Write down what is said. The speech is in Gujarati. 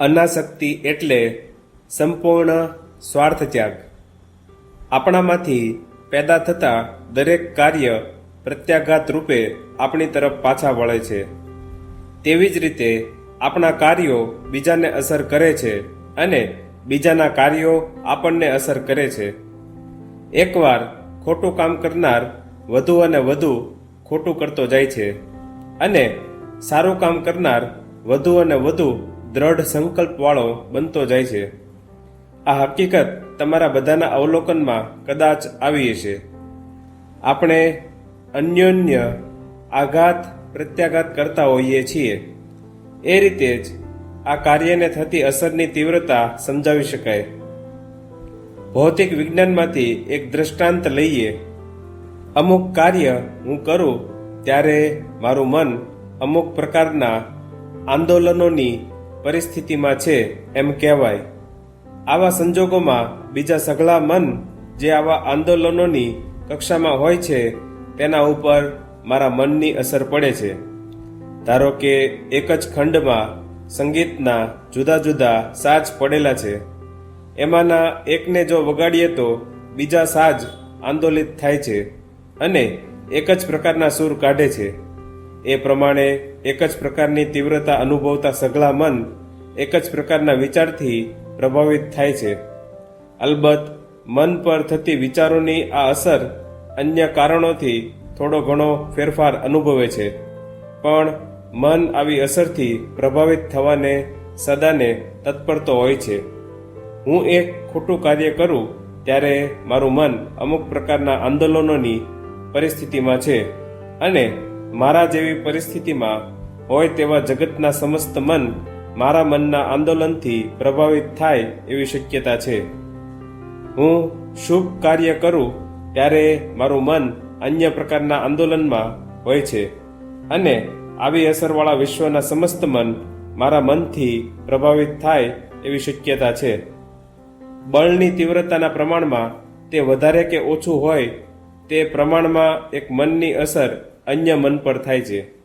અનાસક્તિ એટલે સંપૂર્ણ સ્વાર્થ ત્યાગ આપણામાંથી પેદા થતા દરેક કાર્ય પ્રત્યાઘાત રૂપે આપણી તરફ પાછા વળે છે. તેવી જ રીતે આપણા કાર્યો બીજાને અસર કરે છે અને બીજાના કાર્યો આપણને અસર કરે છે. એકવાર ખોટું કામ કરનાર વધુ અને વધુ ખોટું કરતો જાય છે અને સારું કામ કરનાર વધુ અને વધુ દ્રઢ સંકલ્પવાળો બનતો જાય છે. આ હકીકત તમારા બધાના અવલોકનમાં કદાચ આવી હશે. આપણે અન્યોન્ય આઘાત પ્રત્યાઘાત કરતા હોઈએ છીએ. એ રીતે જ આ કાર્યને થતી અસરની તીવ્રતા સમજાવી શકાય. ભૌતિક વિજ્ઞાનમાંથી એક દ્રષ્ટાંત લઈએ. અમુક કાર્ય હું કરું ત્યારે મારું મન અમુક પ્રકારના આંદોલનોની પરિસ્થિતિમાં છે એમ કહેવાય. આવા સંજોગોમાં બીજા સઘળા મન જે આવા આંદોલનોની કક્ષામાં હોય છે, તેના ઉપર મારા મનની અસર પડે છે. ધારો કે એક જ ખંડમાં સંગીતના જુદા જુદા સાજ પડેલા છે. એમાંના એકને જો વગાડીએ તો બીજા સાજ આંદોલિત થાય છે અને એક જ પ્રકારના સૂર કાઢે છે. એ પ્રમાણે એક જ પ્રકારની તીવ્રતા અનુભવતા સઘળા મન એક જ પ્રકારના વિચારથી પ્રભાવિત થાય છે. અલબત્ત, મન પર થતી વિચારોની આ અસર અન્ય કારણોથી થોડો ઘણો ફેરફાર અનુભવે છે. પણ, મન આવી અસરથી પ્રભાવિત થવાને સદાને તત્પર તો હોય છે. હું એક ખોટું કાર્ય કરું ત્યારે મારું મન અમુક પ્રકારના આંદોલનોની પરિસ્થિતિમાં છે અને મારા જેવી પરિસ્થિતિમાં હોય તેવા જગતના સમસ્ત મન મારા મનના આંદોલનથી પ્રભાવિત થાય એવી શક્યતા છે. હું શુભ કાર્ય કરું ત્યારે મારું મન અન્ય પ્રકારના આંદોલનમાં હોય છે અને આવી અસરવાળા વિશ્વના સમસ્ત મન મારા મનથી પ્રભાવિત થાય એવી શક્યતા છે. બળની તીવ્રતાના પ્રમાણમાં તે વધારે કે ઓછું હોય તે પ્રમાણમાં એક મનની અસર અન્ય મન પર થાય છે.